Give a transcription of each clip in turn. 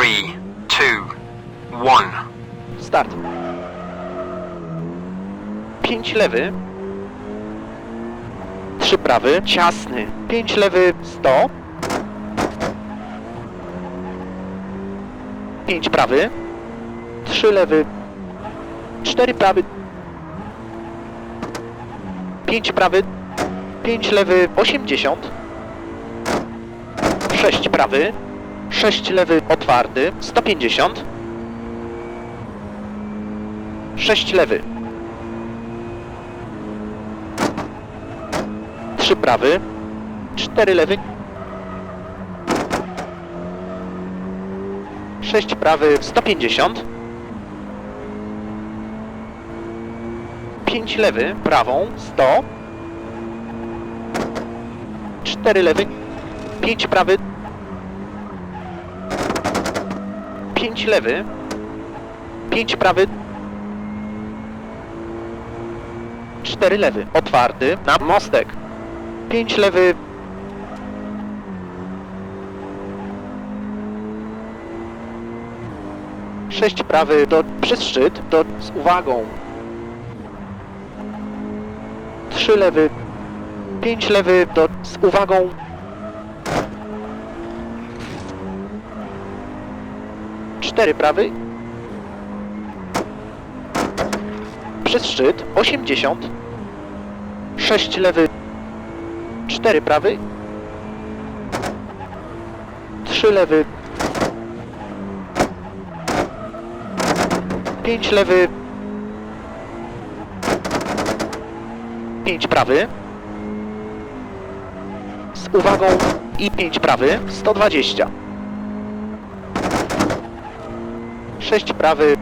Three, two, one. Start. 5 lewy. 3 prawy. Ciasny. 5 lewy 100. 5 prawy. 3 lewy. 4 prawy. 5 prawy. 5 lewy 80. 6 prawy. 6 lewy otwarty. 150. 6 lewy. 3 prawy. 4 lewy. 6 prawy. 150. 5 lewy. Prawą. 100. 4 lewy. 5 prawy. 5 lewy. 5 prawy. 4 lewy. Otwarty na mostek. 5 lewy. Sześć prawy do, przez szczyt, do, z uwagą. Trzy lewy. Pięć lewy do, z uwagą. Cztery prawy. Przez szczyt 80. 6 lewy. 4 prawy. 3 lewy. 5 lewy. 5 prawy. Z uwagą i 5 prawy. 120. 6 prawy.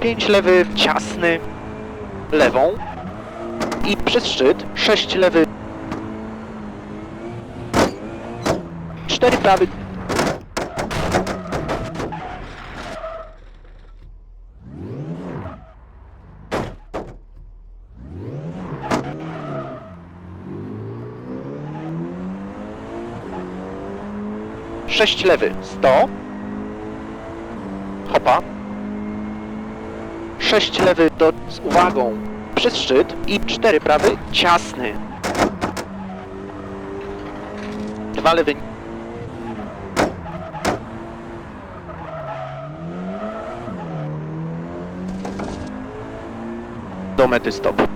5 lewy, ciasny, lewą i przez szczyt 6 lewy, 4 prawy, Sześć lewy, 100, hopa, 6 lewy do, z uwagą przez szczyt i 4 prawy ciasny. Dwa lewy. Do mety stop.